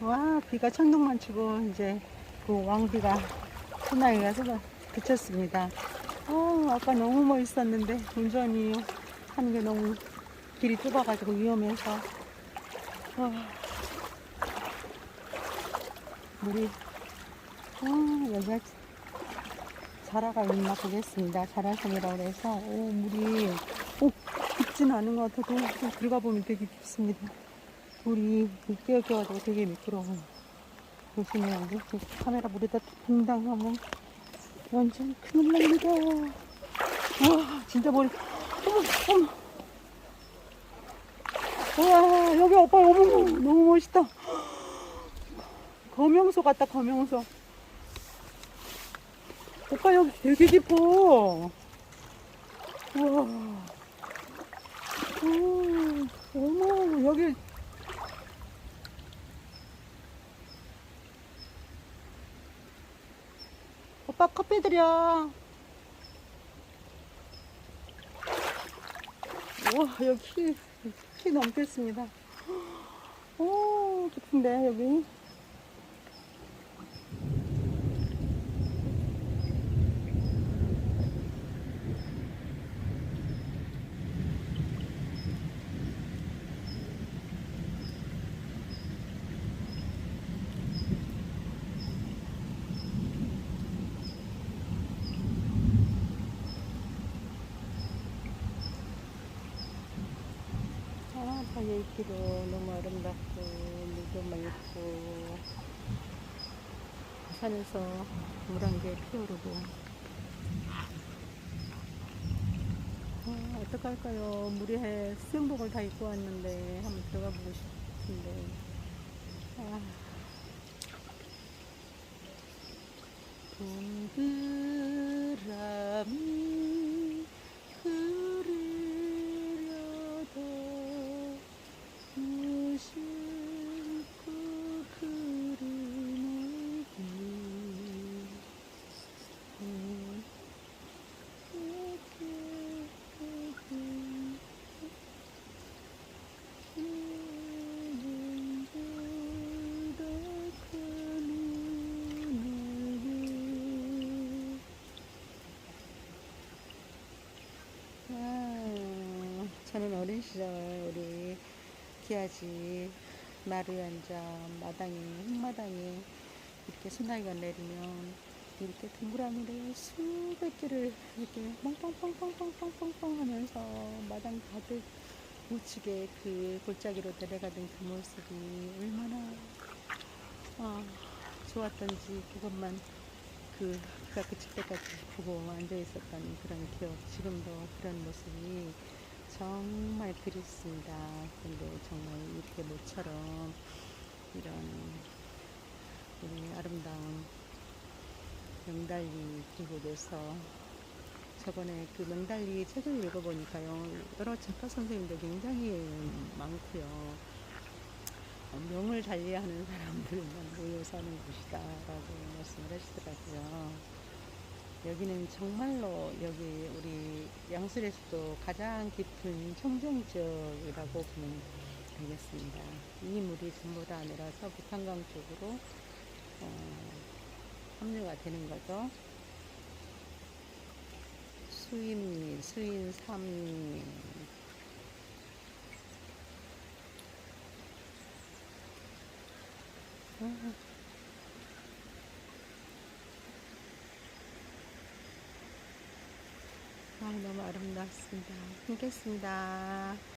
와, 비가 천둥만 치고, 이제, 그 왕비가 소나기가 쏟아 그쳤습니다. 아, 아까 너무 멋있었는데, 운전이 하는 게 너무 길이 좁아가지고 위험해서. 와, 물이, 아, 여기가 자라가 있나 보겠습니다. 자라섬이라고 해서, 오, 물이, 오, 깊진 않은 것 같아도 좀 들어가 보면 되게 깊습니다. 물이 끼어껴가지고 되게 미끄러워요. 조심해야 돼. 그 카메라 물에다 퐁당 하면 완전 큰일 납니다. 와, 진짜 머리, 어머, 어머. 와, 여기 오빠, 어머, 너무 멋있다. 거명소 같다, 거명소. 오빠, 여기 되게 깊어. 우와. 오, 어머, 여기. 오빠 커피 드려. 우와, 여기 키, 키 넘겠습니다. 오, 깊은데, 여기. 아, 바위에 있기도 너무 아름답고, 물도 맑고, 산에서 물 한 개 피어오르고. 아, 어떡할까요? 무리해 수영복을 다 입고 왔는데, 한번 들어가 보고 싶은데. 아. 동그라미 그리려도 무심코 그리는 길 음, 이렇게 음, 아, 저는 어린 시절 우리 기아지 앉아 마당에 흙마당에 이렇게 소나기가 내리면 이렇게 동그라미를 수백 개를 이렇게 뻥뻥뻥뻥뻥뻥뻥 하면서 마당 가득 묻히게 그 골짜기로 내려가던 그 모습이 얼마나 아, 좋았던지 그것만 그 비가 그칠 때까지 보고 앉아 있었던 그런 기억 지금도 그런 모습이 정말 그립습니다. 근데 정말 이렇게 모처럼 이런 우리 아름다운 명달리 기록에서 저번에 그 명달리 책을 읽어보니까요 여러 작가 선생님들 굉장히 많고요. 어, 명을 달리하는 사람들만 모여 사는 곳이다라고 말씀을 하시더라고요. 여기는 정말로 여기 우리 양술에서도 가장 깊은 청정 지역이라고 보면 되겠습니다. 이 물이 전부 다 내려서 북한강 쪽으로 어, 합류가 되는 거죠. 수입리, 수인, 삼리, 아, 너무 아름답습니다. 끊겠습니다.